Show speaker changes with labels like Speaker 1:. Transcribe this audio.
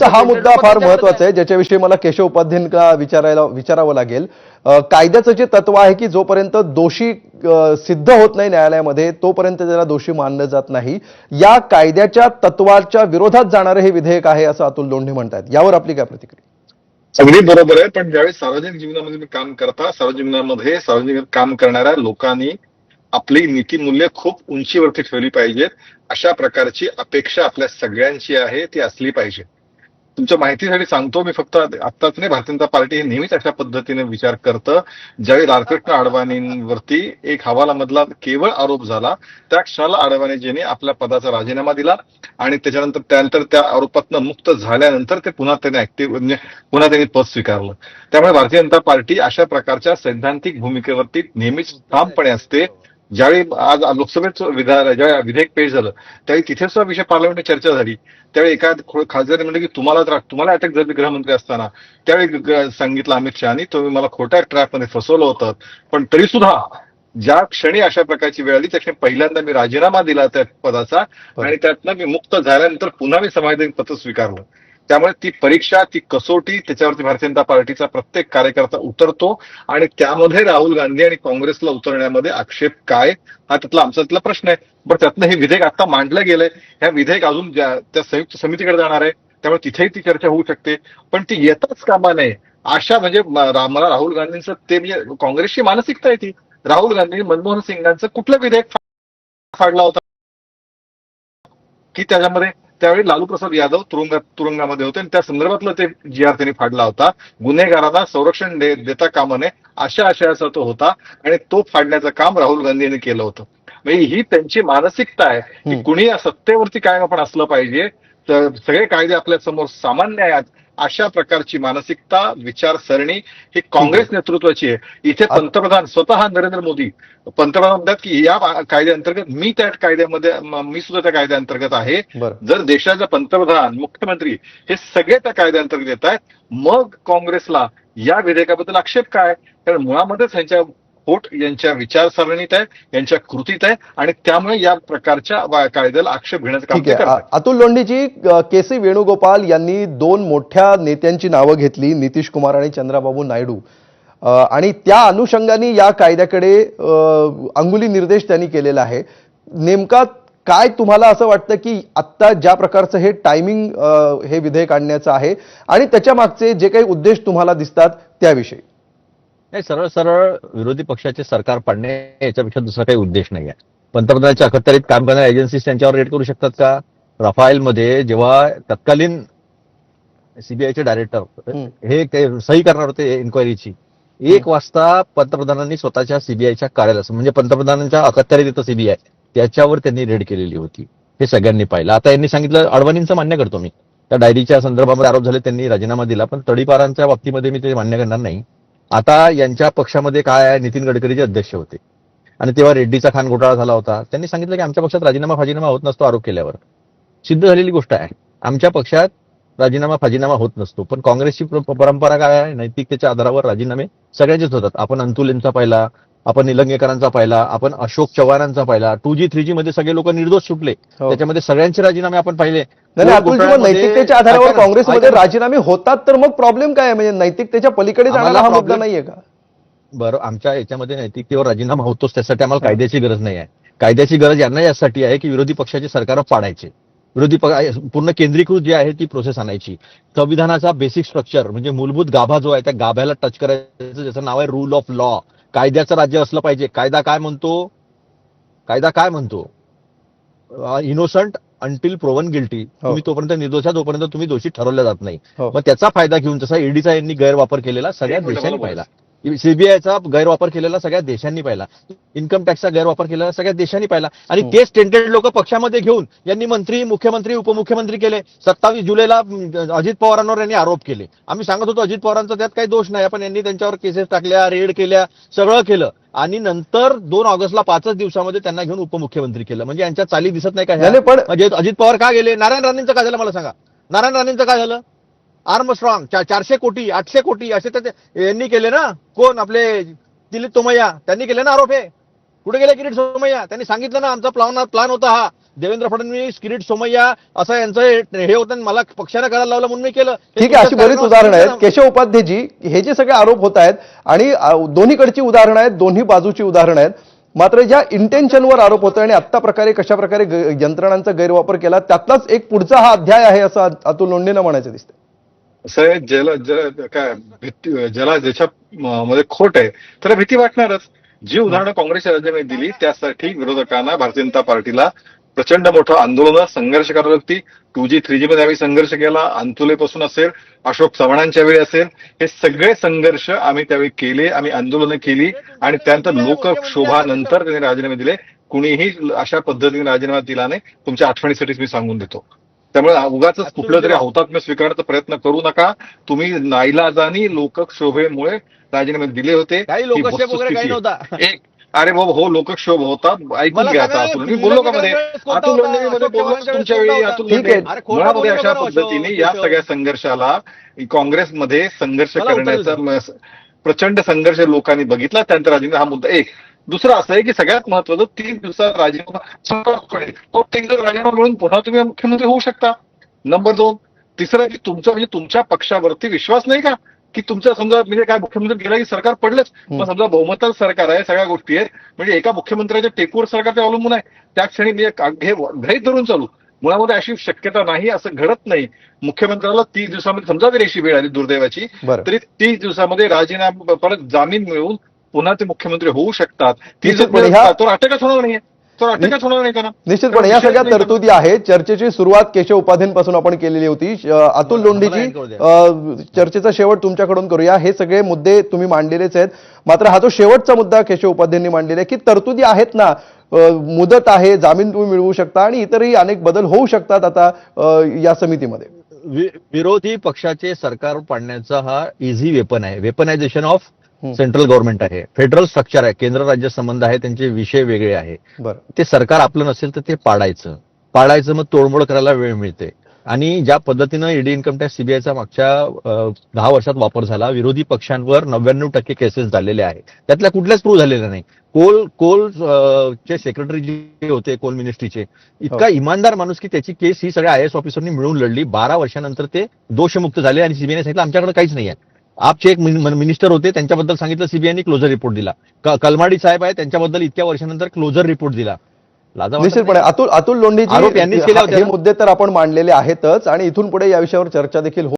Speaker 1: तुमचा हा मुद्दा फार
Speaker 2: महत्त्वाचा.
Speaker 1: आहे ज्याच्याविषयी मला केशव उपाध्यायांना विचारायला विचारावं लागेल. कायद्याचं जे तत्व आहे की जोपर्यंत दोषी सिद्ध होत नाही न्यायालयामध्ये तोपर्यंत त्याला दोषी मानलं जात नाही. या कायद्याच्या तत्वाच्या विरोधात जाणारं हे विधेयक आहे असं अतुल लोंढे म्हणतात यावर आपली काय प्रतिक्रिया?
Speaker 3: अगदी बरोबर आहे पण ज्यावेळी सार्वजनिक जीवनामध्ये तुम्ही काम करता सार्वजनिक जीवनामध्ये सार्वजनिक काम करणाऱ्या लोकांनी आपली नीतिमूल्य खूप उंचीवरती ठेवली पाहिजेत. अशा प्रकारची अपेक्षा आपल्या सगळ्यांची आहे ती असली पाहिजे. तुमच्या माहितीसाठी सांगतो मी फक्त आत्ताच नाही भारतीय जनता पार्टी हे नेहमीच अशा पद्धतीने विचार करतं ज्यावेळी लालकृष्ण अडवाणींवरती एक हवालामधला केवळ आरोप झाला त्या क्षणाला अडवाणीजींनी आपल्या पदाचा राजीनामा दिला आणि त्याच्यानंतर त्यानंतर त्या आरोपातनं मुक्त झाल्यानंतर ते पुन्हा त्यांनी ऍक्टिव्ह म्हणजे पुन्हा त्यांनी पद स्वीकारलं. त्यामुळे भारतीय जनता पार्टी अशा प्रकारच्या सैद्धांतिक भूमिकेवरती नेहमीच ठामपणे असते. ज्यावेळी आज लोकसभेचं विधान ज्यावेळी विधेयक पेश झालं त्यावेळी तिथे सुद्धा विषय पार्लमेंटमध्ये चर्चा झाली. त्यावेळी एका खो- खासदाराने म्हणलं की तुम्हाला तुम्हाला अटक झाली गृहमंत्री असताना त्यावेळी सांगितलं अमित शहानी तुम्ही मला खोट्या ट्रॅपमध्ये फसवलं होतं. पण तरी सुद्धा ज्या क्षणी अशा प्रकारची वेळ आली त्या क्षणी पहिल्यांदा मी राजीनामा दिला त्या पदाचा आणि त्यातनं मी मुक्त झाल्यानंतर पुन्हा मी संविधानिक पद स्वीकारलं. त्यामुळे ती परीक्षा ती कसोटी त्याच्यावरती भारतीय जनता पार्टीचा प्रत्येक कार्यकर्ता उतरतो. आणि त्यामध्ये राहुल गांधी आणि काँग्रेसला उतरण्यामध्ये आक्षेप काय? हा त्यातला आमचा त्यातला प्रश्न आहे. पण त्यातनं हे विधेयक आता मांडलं गेलंय. ह्या विधेयक अजून ज्या- त्या संयुक्त समितीकडे जाणार आहे. त्यामुळे तिथेही ती चर्चा होऊ शकते. पण ती येताच कामा नये. अशा म्हणजे मला राहुल गांधींचं ते म्हणजे काँग्रेसची मानसिकता आहे ती. राहुल गांधी मनमोहन सिंगांचं कुठलं विधेयक फाडला होता? की त्याच्यामध्ये त्यावेळी लालू प्रसाद यादव तुरुंगात तुरुंगामध्ये होते. आणि त्या संदर्भातलं ते जी आर त्यांनी फाडला होता. गुन्हेगारांना संरक्षण दे- देता कामा नये अशा आशयाचा तो होता. आणि तो फाडण्याचं काम राहुल गांधी यांनी केलं होतं. म्हणजे ही त्यांची मानसिकता आहे की. कुणी या सत्तेवरती कायम आपण असलं पाहिजे. तर सगळे कायदे आपल्यासमोर सामान्य आहेत. अशा प्रकारची मानसिकता विचारसरणी ही काँग्रेस नेतृत्वाची आहे. इथे पंतप्रधान स्वतः नरेंद्र मोदी. पंतप्रधान म्हणतात की या कायद्याअंतर्गत मी त्या कायद्यामध्ये म- सुद्धा त्या कायद्याअंतर्गत आहे. जर देशाचे पंतप्रधान मुख्यमंत्री हे सगळे त्या कायद्याअंतर्गत येत आहेत मग काँग्रेसला या विधेयकाबद्दल आक्षेप काय? कारण मुळामध्येच यांच्या खोट यांच्या विचारसरणीत आहे यांच्या कृतीत आहे आणि त्यामुळे या प्रकारच्या कायद्याला आक्षेप घेण्याचं काम
Speaker 1: आहे. अतुल लोंढेजी अ, के सी वेणुगोपाल यांनी दोन मोठ्या नेत्यांची नावं घेतली नितीश कुमार आणि चंद्राबाबू नायडू. आणि त्या अनुषंगाने या कायद्याकडे अंगुली निर्देश त्यांनी केलेला आहे. नेमका काय तुम्हाला असं वाटतं की आत्ता ज्या प्रकारचं हे टायमिंग हे विधेयक आणण्याचं आहे आणि त्याच्या मागचे जे काही उद्देश तुम्हाला दिसतात त्याविषयी?
Speaker 2: नाही सरळ सरळ विरोधी पक्षाचे सरकार पाडणे याच्यापेक्षा दुसरा काही उद्देश नाही आहे पंतप्रधानांच्या अखत्यारीत काम करणाऱ्या एजन्सीज त्यांच्यावर रेड करू शकतात का? रफाईलमध्ये जेव्हा तत्कालीन सीबीआयचे डायरेक्टर. हे सही करणार होते इन्क्वायरीची एक वाजता पंतप्रधानांनी स्वतःच्या सीबीआयच्या कार्यालयात म्हणजे पंतप्रधानांच्या अखत्यारीत येतं सीबीआय त्याच्यावर त्यांनी रेड केलेली होती. हे सगळ्यांनी पाहिलं. आता यांनी सांगितलं अडवाणींचं मान्य करतो मी. त्या डायरीच्या संदर्भामध्ये आरोप झाले त्यांनी राजीनामा दिला पण तडीपारांच्या बाबतीमध्ये मी ते मान्य करणार नाही. आता यांच्या पक्षामध्ये काय आहे? नितीन गडकरीचे अध्यक्ष होते. आणि तेव्हा रेड्डीचा खान घोटाळा झाला होता. त्यांनी सांगितलं की आमच्या पक्षात राजीनामा फाजीनामा होत नसतो आरोप केल्यावर. सिद्ध झालेली गोष्ट आहे. आमच्या पक्षात राजीनामा फाजीनामा होत नसतो. पण काँग्रेसची परंपरा काय आहे? नैतिकतेच्या आधारावर राजीनामे सगळ्यांचेच होतात. आपण अंतुलेंचा पाहिला. आपण निलंगेकरांचा पाहिला आपण अशोक चव्हाणांचा पाहिला टू जी थ्री जी मध्ये सगळे लोक निर्दोष सुटले
Speaker 1: हो.
Speaker 2: त्याच्यामध्ये सगळ्यांचे राजीनामे आपण पाहिले.
Speaker 1: नैतिकतेच्या आधारावर काँग्रेसमध्ये. राजीनामे होतात तर मग प्रॉब्लेम काय म्हणजे नैतिकतेच्या पलीकडे जाणारा हा मुद्दा नाहीये का?
Speaker 2: बरं आमच्या याच्यामध्ये नैतिकतेवर राजीनामा होतोच त्यासाठी आम्हाला कायद्याची गरज नाही आहे. कायद्याची गरज यांना यासाठी आहे की विरोधी पक्षाची सरकार पाडायचे. विरोधी पक्ष पूर्ण केंद्रीकृत जी आहे ती प्रोसेस आणायची. संविधानाचा बेसिक स्ट्रक्चर म्हणजे मूलभूत गाभा जो आहे त्या गाभ्याला टच करायचं ज्याचं नाव आहे रूल ऑफ लॉ कायद्याचं राज्य असलं पाहिजे. कायदा काय म्हणतो? कायदा काय म्हणतो? इनोसंट अंटिल प्रोवन गिल्टी तुम्ही तोपर्यंत निर्दोष तोपर्यंत तुम्ही दोषी ठरवले जात नाही.
Speaker 1: हो.
Speaker 2: मग त्याचा फायदा घेऊन जसा ईडीचा यांनी गैरवापर केलेला सगळ्या देशांनी पाहिला. सीबीआयचा गैरवापर केलेला सगळ्या देशांनी पाहिला. इन्कम टॅक्सचा गैरवापर केलेला सगळ्या देशांनी पाहिला. आणि. तेच टेंटेड लोक पक्षामध्ये घेऊन यांनी मंत्री मुख्यमंत्री उपमुख्यमंत्री केले. सत्तावीस जुलैला अजित पवारांवर यांनी आरोप केले. आम्ही सांगत होतो अजित पवारांचा त्यात काही दोष नाही पण यांनी त्यांच्यावर केसेस टाकल्या रेड केल्या सगळं केलं. आणि नंतर दोन ऑगस्टला पाचच दिवसामध्ये त्यांना घेऊन उपमुख्यमंत्री केलं. म्हणजे यांच्या चाली दिसत नाही का
Speaker 1: पण-
Speaker 2: म्हणजे अजित पवार का गेले? नारायण राणेंचं काय झालं? मला सांगा. नारायण राणेंचं काय झालं? आर्म स्ट्रॉंग चारशे कोटी आठशे कोटी असे तर ते- यांनी केले ना? कोण? आपले दिलीप तोमय्या त्यांनी केले ना आरोप हे? कुठे गेले किरीट सोमय्या? त्यांनी सांगितलं ना आमचा प्लान प्लान होता हा. देवेंद्र फडणवीस किरीट सोमय्या असं यांचं हे होतं मला पक्षानं करायला लावलं म्हणून मी केलं.
Speaker 1: ठीक आहे अशी बरीच उदाहरणं आहेत. केशव उपाध्येजी हे जे सगळे आरोप होत आहेत आणि दोन्हीकडची उदाहरणं आहेत दोन्ही बाजूची उदाहरणं आहेत. मात्र ज्या इंटेन्शनवर आरोप होतोय आणि आत्ता प्रकारे कशा प्रकारे यंत्रणांचा गैरवापर केला त्यातलाच एक पुढचा हा अध्याय आहे असं अतुल लोंढेनं म्हणायचं दिसतं
Speaker 3: असं आहे, ज्याला ज्याला काय भीती ज्याला ज्याच्या म- मध्ये खोट आहे त्याला भीती वाटणारच. जी उदाहरणं काँग्रेसच्या राज्याने दिली त्यासाठी विरोधकांना भारतीय जनता पार्टीला प्रचंड मोठं आंदोलन संघर्ष करावं लागती. टू जी थ्री जी मध्ये आम्ही संघर्ष केला अंतुलेपासून असेल अशोक चव्हाणांच्या वेळी असेल हे सगळे संघर्ष आम्ही त्यावेळी केले आम्ही आंदोलनं केली आणि त्यानंतर लोकक्षोभानंतर त्यांनी राजीनामे दिले. कुणीही अशा पद्धतीने राजीनामा दिला नाही. तुमच्या आठवणीसाठीच मी सांगून देतो. त्यामुळे उगाच कुठलं तरी हौतात्म्य स्वीकारण्याचा प्रयत्न करू नका. तुम्ही नाईलाजानी लोकक्षोभेमुळे राजीनामे दिले होते. ही एक. अरे बाबा हो लोकक्षोभ होता. ऐकून घ्या आता
Speaker 2: सांगा,
Speaker 3: अतुल मी बोललो का मध्ये? अतुल बोललो तुमच्या वेळी अतुल मुळामध्ये अशा पद्धतीने. या सगळ्या संघर्षाला काँग्रेसमध्ये संघर्ष करण्याचा प्रचंड संघर्ष लोकांनी बघितला. त्यानंतर राजीनामा हा मुद्दा एक. दुसरं असं आहे की सगळ्यात महत्वाचं तीन दिवसात राजीनामा तो तीन दिवस राजीनामा मिळून पुन्हा तुम्ही मुख्यमंत्री होऊ शकता. नंबर दोन तिसरं की तुमचा म्हणजे तुमच्या पक्षावरती विश्वास नाही का? की तुमचा समजा म्हणजे काय मुख्यमंत्री गेला की सरकार पडलंच. मग समजा बहुमतात सरकार आहे सगळ्या गोष्टी आहेत. म्हणजे एका मुख्यमंत्र्याच्या टेकूवर सरकार ते अवलंबून आहे. त्या क्षणी मी एक हे घाईत धरून चालू. मुळामध्ये अशी शक्यता नाही असं घडत नाही. मुख्यमंत्र्याला तीस दिवसामध्ये समजा जरी अशी वेळ आली दुर्दैवाची तरी तीस दिवसामध्ये राजीनामा परत जामीन मिळवून पुन्हा ते मुख्यमंत्री होऊ शकतात.
Speaker 1: निश्चितपणे
Speaker 3: अटकच होणार नाहीये.
Speaker 1: निश्चितपणे या सगळ्या तरतुदी आहेत. चर्चेची सुरुवात केशव उपाध्यायांपासून आपण केलेली होती. अतुल. अ, चर्चेचा शेवट तुमच्याकडून करूया. हे सगळे मुद्दे तुम्ही मांडलेलेच आहेत. मात्र हा जो शेवटचा मुद्दा केशव उपाध्यायांनी मांडलेला आहे की तरतुदी आहेत ना मुदत आहे जामीन तुम्ही मिळवू शकता आणि इतरही अनेक बदल होऊ शकतात आता या समितीमध्ये.
Speaker 2: विरोधी पक्षाचे सरकार पाडण्याचा हा इझी वेपन आहे. Weaponization of. सेंट्रल गव्हर्नमेंट आहे. फेडरल स्ट्रक्चर आहे. केंद्र राज्य संबंध आहे त्यांचे विषय वेगळे आहे. ते सरकार आपलं नसेल तर ते पाडायचं. पाडायचं मग तोडमोड करायला वेळ मिळते. आणि ज्या पद्धतीनं ईडी इन्कम टॅक्स सीबीआयचा मागच्या दहा वर्षात वापर झाला विरोधी पक्षांवर नव्याण्णव टक्के केसेस झालेले आहेत. त्यातल्या कुठल्याच प्रूव्ह झालेल्या नाही. कोल कोल चे सेक्रेटरी जे होते कोल मिनिस्ट्रीचे इतका इमानदार माणूस की त्याची केस ही सगळ्या आय एस ऑफिसरनी मिळून लढली. बारा वर्षानंतर ते दोषमुक्त झाले आणि सीबीआयने सांगितलं आमच्याकडे काहीच नाही आहे आपचे एक मिन- मिनिस्टर होते त्यांच्याबद्दल सांगितलं सीबीआयने क्लोजर रिपोर्ट दिला कलमाडी साहेब आहे त्यांच्याबद्दल इतक्या वर्षानंतर क्लोजर रिपोर्ट दिला
Speaker 1: निश्चितपणे. अतुल अतुल
Speaker 2: ना?
Speaker 1: मुद्दे तर आपण मांडलेले आहेतच आणि इथून पुढे या विषयावर चर्चा देखील